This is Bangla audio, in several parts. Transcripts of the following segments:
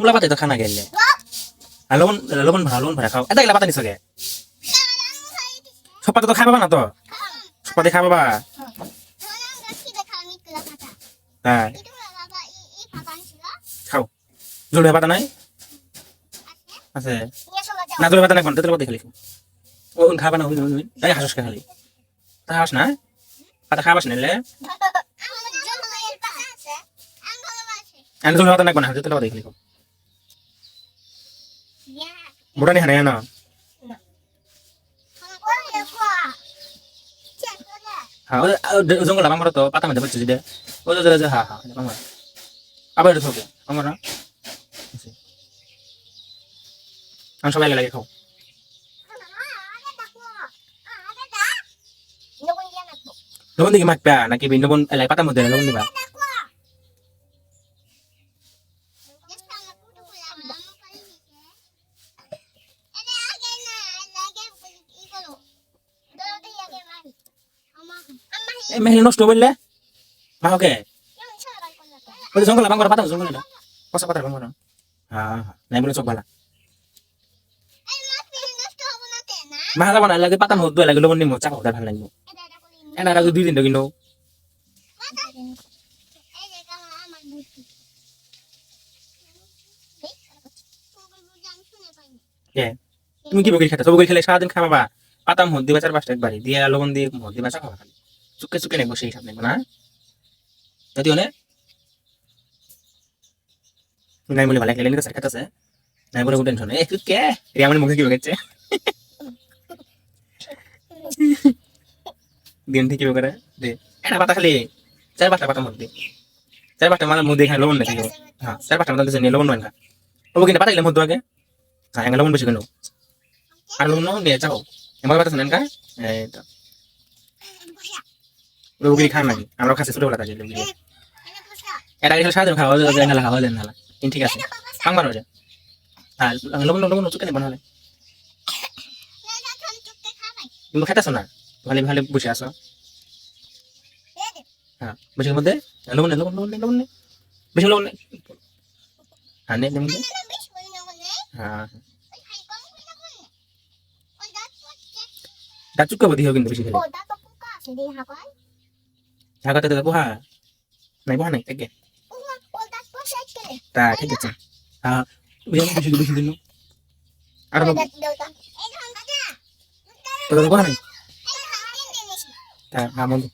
মূলা পাতে তো খানা গেলে। আর লবণ লবণ ভরা লবণ ভরা খাও। এটা গেলে পাতা নিছ গে সব পাতা তো খাই পাবা না তো? সব পাতে খাই পাবা হ্যাঁ খাও। জোরে পাতা নাই? আছে। না জোরে পাতা নাই কোন? তেতলে পাতা খালি। ও খাবা না হুই হুই এই হাসস খালি? তা হাস না? পাতা খাবাস নিলে আমি জোরে পাতা নাই কোন? তেতলে পাতা খালি। খাও বুড়া নি হ্যাঁ জঙ্গল আমার তো পাতা মধ্যে বসছে দে ও যে যে হ্যাঁ হ্যাঁ আমার আবার এটা থাকে আমার না আমি সবাই লাগে খাও লবণ দিকে মাখবা নাকি লবণ পাতার মধ্যে লবণ দিবা মেহলি নষ্ট বললে মাহকে ওই জঙ্গল আমার পাতা জঙ্গল না কষা পাতা হ্যাঁ হ্যাঁ নাই বলে সব ভালো মাহা যাব না লাগে পাতা মধ্যে লাগে লবণ নিমো চাপা ভালো লাগবে। দুই দিন তো তুমি কি বকরি খেতে সব বকরি খেলে সারাদিন খাবা। পাতা মধ্যে দিবা চার পাঁচটা একবারই দিয়ে, লবণ দিয়ে মধ্যে দিবা চাপা খালি। নেব সেই হিসাব না? যদি হলে? নাই বলে ভালো খেলে স্যার খেতেছে নাই বলে টেনশন এ, কে রে আমার মুখে কি বেগেছে দিন থেকে করে দে। এটা পাতা খালি। চার পাঁচটা পাতার মধ্যে। চার পাঁচটা মানে মধ্যে এখানে লবণ নাকি হ্যাঁ চার পাঁচটা মধ্যে নিয়ে লবণ নয় ও কিন্তু পাতা গেলে মধ্যে আগে। হ্যাঁ এখানে লবণ বেশি কেন? আর লবণ দিয়ে যাও। এবার পাতা শুনেন কা? এই তো। ওগুলি খান নাকি? আমরা খাচ্ছি ছোটবেলা কাজে ওগুলি এটা এখানে সারাদিন খাওয়া যায় ঠিক আছে। কামবার হয়ে যায় আর লবণ লবণ চুকে নেই বানালে তুমি খেতেছো না? ভালো ভালো বসে আসো হ্যাঁ বসে মধ্যে? লবণ নে, লবণ লবণ নে, লবণ নে। বেশি লবণ নে। হ্যাঁ নে নে, মধ্যে হ্যাঁ। দাঁত কিন্তু বেশি খেলে ঢাকাতে তো পোহা নাই পোহা নাই একে তা ঠিক আছে হ্যাঁ বেশি বেশি দিন আর তো তো নাই তা হ্যাঁ মন্দ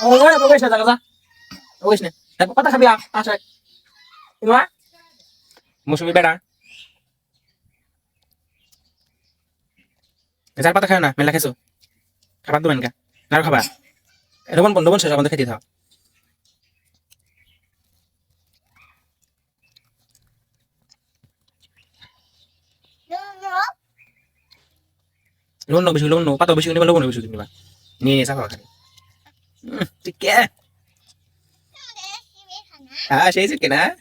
ও ওই ওই সে জায়গা যা তারপর কথা খাবি আচ্ছা ইমা মুসুমি বেড়া চার পাতা খায় না মেলা খেছো খাবার দেবেন কা না খাবা লবণ লবণ শেষ আমাদের খেতে থাও লবণ বেশি লবণ পাতা বেশি নিবা লবণ বেশি নিবা নিয়ে নিয়ে চাপা খালি ঠিক। হ্যাঁ সেই চিকেন হ্যাঁ